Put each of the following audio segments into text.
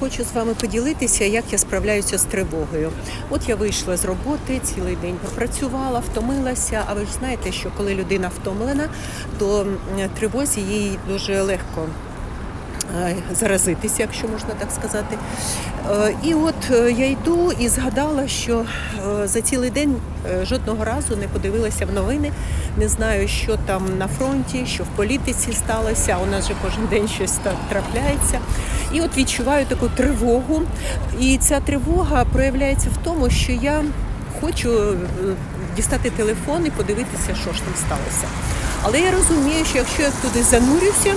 Хочу з вами поділитися, як я справляюся з тривогою. От я вийшла з роботи, цілий день попрацювала, втомилася. А ви ж знаєте, що коли людина втомлена, то тривозі їй дуже легко заразитися, якщо можна так сказати. Е, І от е, я йду і згадала, що е, за цілий день е, жодного разу не подивилася в новини, не знаю, що там на фронті, що в політиці сталося. У нас же кожен день щось трапляється. І от відчуваю таку тривогу. І ця тривога проявляється в тому, що я хочу е, дістати телефон і подивитися, що ж там сталося. Але я розумію, що якщо я туди занурюся,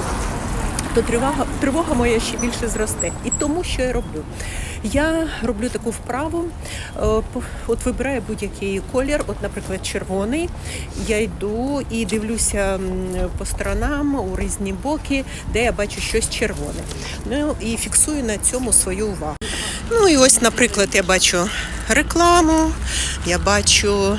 то тривога, тривога моя ще більше зросте. І тому, що я роблю. Я роблю таку вправу, е, от вибираю будь-який колір, от, наприклад, червоний. Я йду і дивлюся по сторонам у різні боки, де я бачу щось червоне. Ну і фіксую на цьому свою увагу. Ну і ось, наприклад, я бачу рекламу, я бачу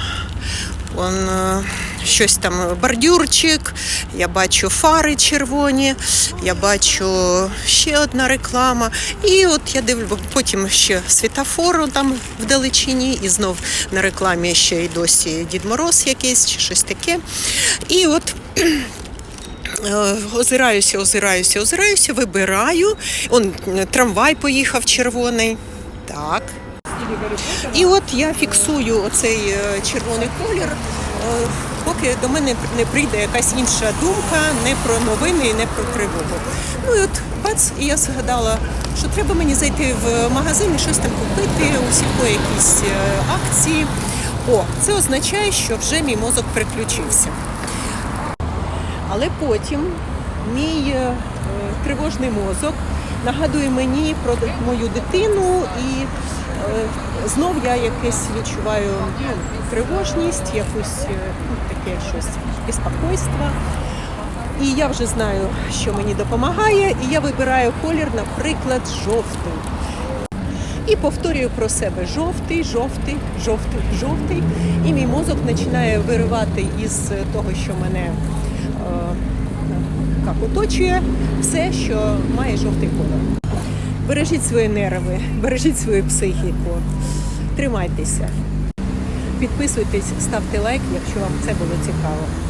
он, е, щось там бордюрчик, я бачу фари червоні, я бачу ще одна реклама. І от я дивлю, потім ще світофору там вдалечині, і знов на рекламі ще й досі Дід Мороз якийсь чи щось таке. І от Е, Озираюся, озираюся, озираюся, вибираю. Он е, трамвай поїхав червоний. Так. І от я фіксую оцей е, червоний колір, е, поки до мене не прийде якась інша думка не про новини і не про тривогу. Ну і от бац, і я згадала, що треба мені зайти в магазин і щось там купити, у сільпо якісь е, акції. О, це означає, що вже мій мозок переключився. Але потім мій е, тривожний мозок нагадує мені про мою дитину, і е, знов я якесь відчуваю ну, тривожність, якусь е, ну, таке щось безпокойство. І я вже знаю, що мені допомагає, і я вибираю колір, наприклад, жовтий. І повторюю про себе жовтий, жовтий, жовтий, жовтий. І мій мозок починає виривати із того, що мене е, оточує, все, що має жовтий колір. Бережіть свої нерви, бережіть свою психіку, тримайтеся, підписуйтесь, ставте лайк, якщо вам це було цікаво.